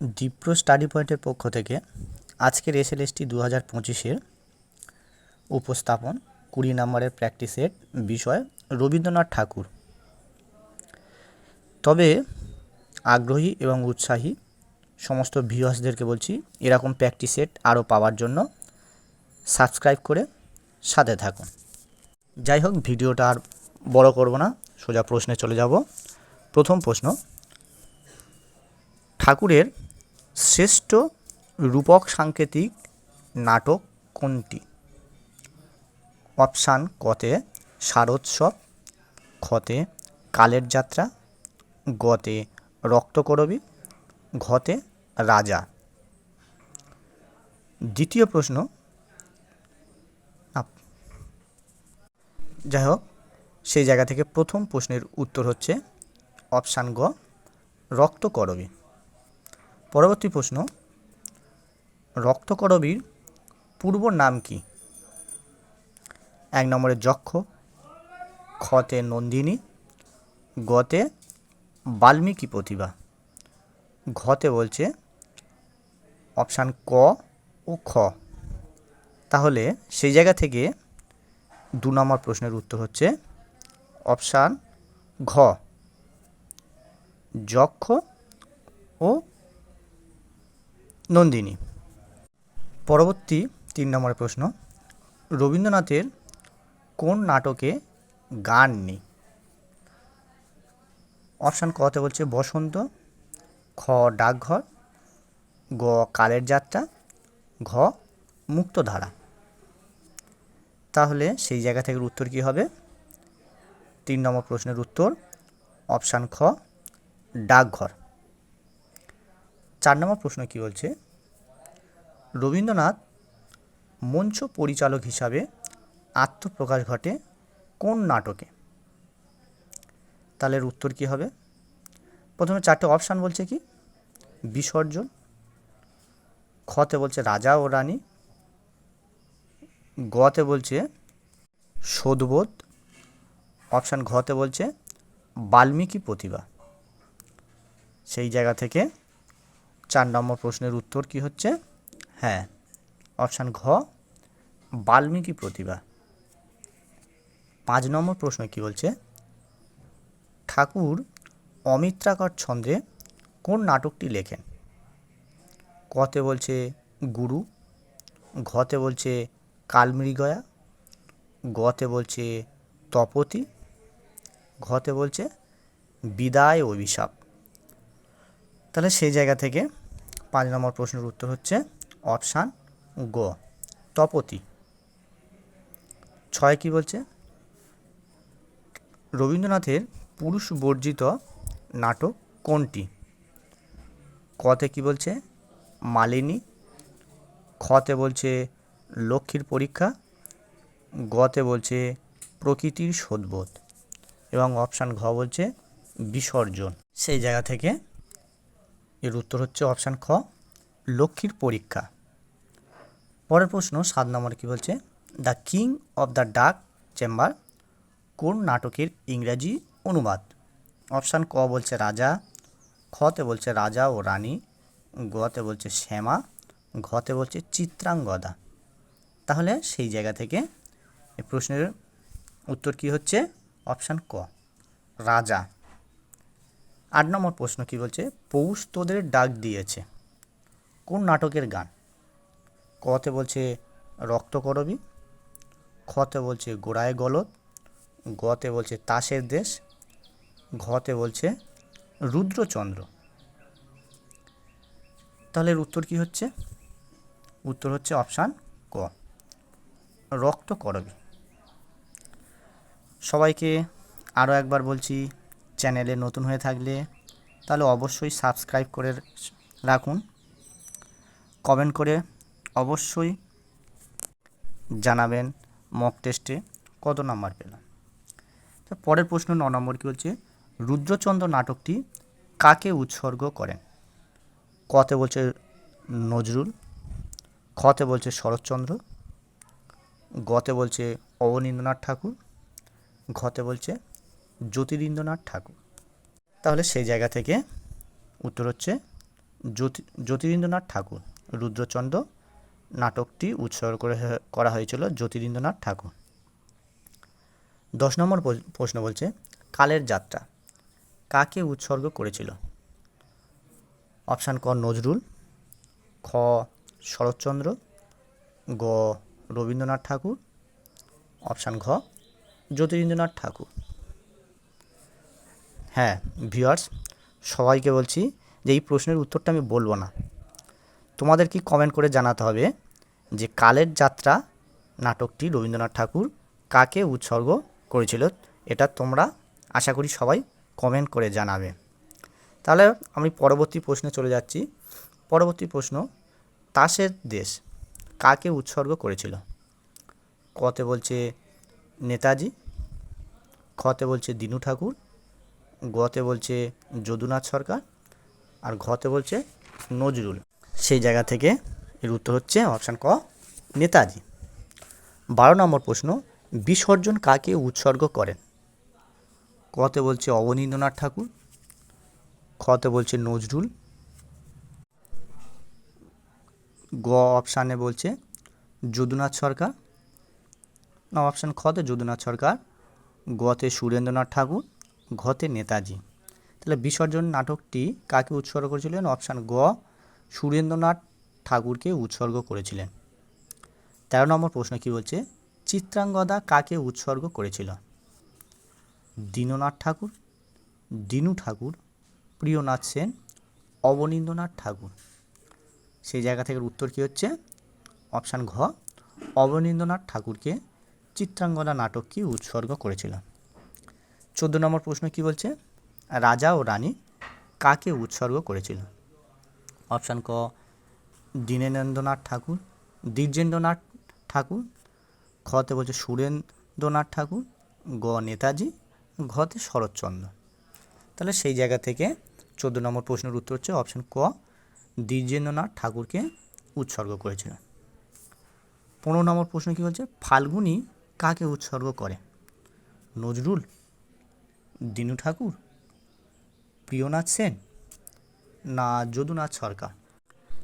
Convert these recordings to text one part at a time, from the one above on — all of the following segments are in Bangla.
ডিপ্রো স্টাডি পয়েন্টের পক্ষ থেকে আজকের এসএলএসটি দু হাজার পঁচিশের উপস্থাপন, কুড়ি নম্বরের প্র্যাকটিসের বিষয় রবীন্দ্রনাথ ঠাকুর। তবে আগ্রহী এবং উৎসাহী সমস্ত ভিউয়ার্সদেরকে বলছি, এরকম প্র্যাকটিস সেট আরও পাওয়ার জন্য সাবস্ক্রাইব করে সাথে থাকুন। যাই হোক, ভিডিওটা আর বড় করব না, সোজা প্রশ্নে চলে যাব। প্রথম প্রশ্ন, ঠাকুরের শ্রেষ্ঠ রূপক সাংকেতিক নাটক কোনটি? অপশান কতে শারোৎসব খতে কালের যাত্রা, গতে রক্তকরবী, ঘতে রাজা। দ্বিতীয় প্রশ্ন। যাই হোক, সেই জায়গা থেকে প্রথম প্রশ্নের উত্তর হচ্ছে অপশান গ, রক্তকরবী। পরবর্তী প্রশ্ন, রক্তকরবীর পূর্ব নাম কি? এক নম্বরে যক্ষ খতে নন্দিনী, গতে বাল্মীকি প্রতিভা। ঘতে বলছে অপশান ক ও খ। তাহলে সেই জায়গা থেকে দু নম্বর প্রশ্নের উত্তর হচ্ছে অপশান ঘ, যক্ষ ও নন্দিনী। পরবর্তী তিন নম্বরের প্রশ্ন, রবীন্দ্রনাথের কোন নাটকে গান নেই? অপশান কতে বলছে বসন্ত, খ ডাকঘর, গ কালের যাত্রা, ঘ মুক্তধারা। তাহলে সেই জায়গা থেকে উত্তর কী হবে? তিন নম্বর প্রশ্নের উত্তর, অপশান খ, ডাকঘর। চার নম্বর প্রশ্ন কী বলছে? রবীন্দ্রনাথ মঞ্চ পরিচালক হিসাবে আত্মপ্রকাশ ঘটে কোন নাটকে? তাহলে উত্তর কী হবে? প্রথমে চারটে অপশান বলছে কি? বিসর্জন খতে বলছে রাজা ও রানী, গতে বলছে শোধবোধ অপশান ঘতে বলছে বাল্মীকি প্রতিভা সেই জায়গা থেকে চার নম্বর প্রশ্নের উত্তর কি হচ্ছে? হ্যাঁ। অপশান ঘ, বাল্মীকি প্রতিভা। পাঁচ নম্বর প্রশ্ন কি বলছে? ঠাকুর অমিত্রাকর ছন্দে কোন নাটকটি লেখেন? কতে বলছে গুরু, ঘতে বলছে কালমৃগয়া, গতে বলছে তপতি, ঘতে বলছে বিদায় অভিশাপ। তাহলে সেই জায়গা থেকে পাঁচ নম্বর প্রশ্নের উত্তর হচ্ছে অপশান গ। তপতি। ছয় কি বলছে? রবীন্দ্রনাথের পুরুষ বর্জিত নাটক কোনটি? কতে কি বলছে? মালিনী। খতে বলছে লক্ষ্মীর পরীক্ষা। গতে বলছে প্রকৃতির শোধবোধ। এবং অপশান ঘ বলছে বিসর্জন। সেই জায়গা থেকে এর উত্তর হচ্ছে অপশান খ, লক্ষ্মীর পরীক্ষা। পরের প্রশ্ন, সাত নম্বর কী বলছে? The King of the Dark Chamber কোন নাটকের ইংরাজি অনুবাদ? অপশান ক বলছে রাজা, খতে বলছে রাজা ও রানী, গতে বলছে শ্যামা, ঘতে বলছে চিত্রাঙ্গদা। তাহলে সেই জায়গা থেকে এই প্রশ্নের উত্তর কি হচ্ছে? অপশান ক, রাজা। আট নম্বর প্রশ্ন কি বলছে? পৌষ তোদের ডাক দিয়েছে। কোন নাটকের গান? কতে বলছে রক্তকরবী খতে বলছে গোড়ায় গলদ, গতে বলছে তাসের দেশ, ঘতে বলছে রুদ্রচন্দ্র। তাহলে উত্তর কি হচ্ছে? উত্তর হচ্ছে অপশান ক। রক্ত করবী। সবাইকে আরও একবার বলছি চ্যানেলে নতুন হয়ে থাকলে তাহলে অবশ্যই সাবস্ক্রাইব করে রাখুন। কমেন্ট করে অবশ্যই জানাবেন মক টেস্টে কত নাম্বার পেলাম। তো পরের প্রশ্ন ন নম্বর কী বলছে? রুদ্রচন্দ্র নাটকটি কাকে উৎসর্গ করেন? কতে বলছে নজরুল, খতে বলছে শরৎচন্দ্র, গতে বলছে অবনীন্দ্রনাথ ঠাকুর, ঘতে বলছে জ্যোতিরিন্দ্রনাথ ঠাকুর। তাহলে সেই জায়গা থেকে উত্তর হচ্ছে জ্যোতি জ্যোতিরিন্দ্রনাথ ঠাকুর। রুদ্রচন্দ্র নাটকটি উৎসর্গ করে করা হয়েছিল জ্যোতিরিন্দ্রনাথ ঠাকুর। দশ নম্বর প্রশ্ন বলছে, কালের যাত্রা কাকে উৎসর্গ করেছিল? অপশান ক, নজরুল, খ, শরৎচন্দ্র, গ, রবীন্দ্রনাথ ঠাকুর, অপশান ঘ, জ্যোতিরিন্দ্রনাথ ঠাকুর। হ্যাঁ ভিউয়ার্স সবাইকে বলছি যে এই প্রশ্নের উত্তরটা আমি বলব না। তোমাদের কি কমেন্ট করে জানাতে হবে যে কালের যাত্রা নাটকটি রবীন্দ্রনাথ ঠাকুর কাকে উৎসর্গ করেছিল? এটা তোমরা আশা করি সবাই কমেন্ট করে জানাবে। তাহলে আমি পরবর্তী প্রশ্নে চলে যাচ্ছি। পরবর্তী প্রশ্ন, তাসের দেশ কাকে উৎসর্গ করেছিল? কতে বলছে নেতাজি, খতে বলছে দিনু ঠাকুর গতে বলছে যদুনাথ সরকার আর ঘতে বলছে নজরুল। সেই জায়গা থেকে এর উত্তর হচ্ছে অপশান ক, নেতাজি। বারো নম্বর প্রশ্ন, বিসর্জন কাকে উৎসর্গ করেন? কতে বলছে অবনীন্দ্রনাথ ঠাকুর, খতে বলছে নজরুল। গ অপশানে বলছে যদুনাথ সরকার, না অপশান খতে যদুনাথ সরকার, গতে সুরেন্দ্রনাথ ঠাকুর ঘতে নেতাজি। তাহলে বিসর্জন নাটকটি কাকে উৎসর্গ করেছিলেন? অপশান গ, সুরেন্দ্রনাথ ঠাকুরকে উৎসর্গ করেছিলেন। তেরো নম্বর প্রশ্ন কি বলছে? চিত্রাঙ্গদা কাকে উৎসর্গ করেছিল? দীননাথ ঠাকুর, দিনু ঠাকুর, প্রিয়নাথ সেন, অবনীন্দ্রনাথ ঠাকুর। সেই জায়গা থেকে উত্তর কী হচ্ছে? অপশান ঘ, অবনীন্দ্রনাথ ঠাকুরকে চিত্রাঙ্গদা নাটকটি উৎসর্গ করেছিল। চোদ্দ নম্বর প্রশ্ন কি বলছে? রাজা ও রানী কাকে উৎসর্গ করেছিল? অপশান ক, দীনেন্দ্রনাথ ঠাকুর, দ্বিজেন্দ্রনাথ ঠাকুর খতে বলছে সুরেন্দ্রনাথ ঠাকুর, গ, নেতাজি ঘতে শরৎচন্দ্র। তাহলে সেই জায়গা থেকে চোদ্দ নম্বর প্রশ্নের উত্তর হচ্ছে অপশান ক, দ্বিজেন্দ্রনাথ ঠাকুরকে উৎসর্গ করেছিল। পনেরো নম্বর প্রশ্ন কী বলছে? ফাল্গুনি কাকে উৎসর্গ করে? নজরুল দিনু ঠাকুর, প্রিয়নাথ সেন, না যদুনাথ সরকার।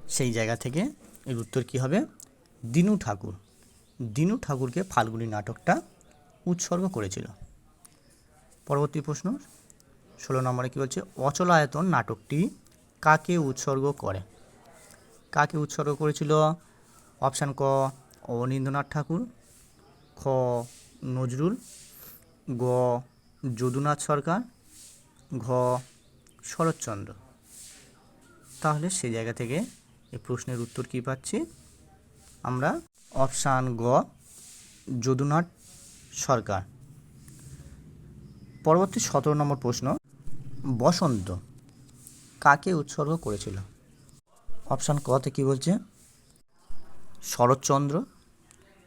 সেই জায়গা থেকে এর উত্তর কী হবে? দিনু ঠাকুর। দিনু ঠাকুরকে ফাল্গুনি নাটকটা উৎসর্গ করেছিল। পরবর্তী প্রশ্ন, ষোলো নম্বরে কী বলছে? অচলায়তন নাটকটি কাকে উৎসর্গ করে? কাকে উৎসর্গ করেছিল? অপশান ক অবনীন্দ্রনাথ ঠাকুর, খ, নজরুল, গ যদুনাথ সরকার, ঘ. শরৎচন্দ্র। তাহলে সেই জায়গা থেকে এই প্রশ্নের উত্তর কী পাচ্ছি? আমরা অপশান গ, যদুনাথ সরকার। পরবর্তী সতেরো নম্বর প্রশ্ন, বসন্ত কাকে উৎসর্গ করেছিল? অপশান কতে কী বলছে? শরৎচন্দ্র,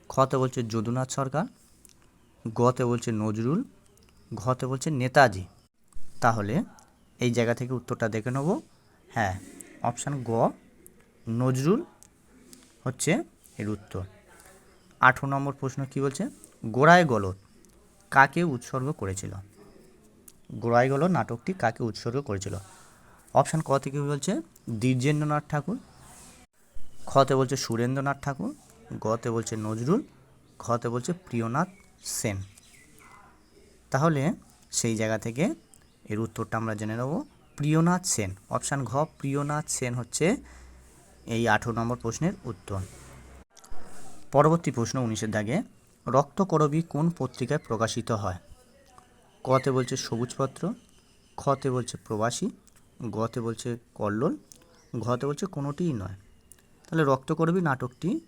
খতে বলছে যদুনাথ সরকার, গতে বলছে নজরুল ঘতে বলছে নেতাজি। তাহলে এই জায়গা থেকে উত্তরটা দেখে নেব। হ্যাঁ অপশান গ, নজরুল হচ্ছে এর উত্তর। আঠেরো নম্বর প্রশ্ন কি বলছে? গোড়ায় গলদ কাকে উৎসর্গ করেছিল? গোড়ায় গলদ নাটকটি কাকে উৎসর্গ করেছিল? অপশান ক থেকে বলছে? দ্বিজেন্দ্রনাথ ঠাকুর। খতে বলছে সুরেন্দ্রনাথ ঠাকুর। গতে বলছে নজরুল। ঘতে বলছে প্রিয়নাথ সেন। তাহলে সেই জায়গা থেকে এর উত্তরটা আমরা জেনে নেব। প্রিয়নাথ সেন, অপশান ঘ, প্রিয়নাথ সেন হচ্ছে এই আঠেরো নম্বর প্রশ্নের উত্তর। পরবর্তী প্রশ্ন উনিশের দাগে, রক্তকরবী কোন পত্রিকায় প্রকাশিত হয়? কতে বলছে সবুজপত্র, খতে বলছে প্রবাসী, গতে বলছে কল্লোল, ঘতে বলছে কোনোটিই নয়। তাহলে রক্তকরবী নাটকটি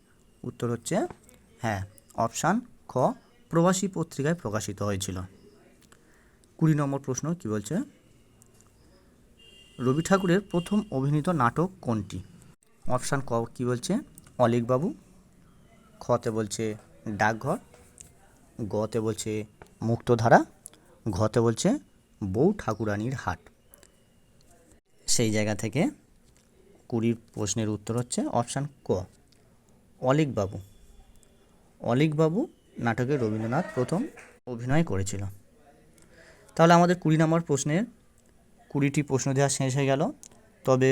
উত্তর হচ্ছে হ্যাঁ অপশান খ, প্রবাসী পত্রিকায় প্রকাশিত হয়েছিল। কুড়ি নম্বর প্রশ্ন, কি বলছে? রবি ঠাকুরের প্রথম অভিনীত নাটক কোনটি? অপশান ক, কী বলছে? অলিকবাবু। খতে বলছে ডাকঘর। গতে বলছে মুক্তধারা। ঘতে বলছে বউ ঠাকুরানির হাট। সেই জায়গা থেকে কুড়ির প্রশ্নের উত্তর হচ্ছে অপশান ক, অলিকবাবু। অলিকবাবু নাটকে রবীন্দ্রনাথ প্রথম অভিনয় করেছিল। তাহলে আমাদের কুড়ি নম্বর প্রশ্নের কুড়িটি প্রশ্ন দেওয়া শেষ হয়ে গেল। তবে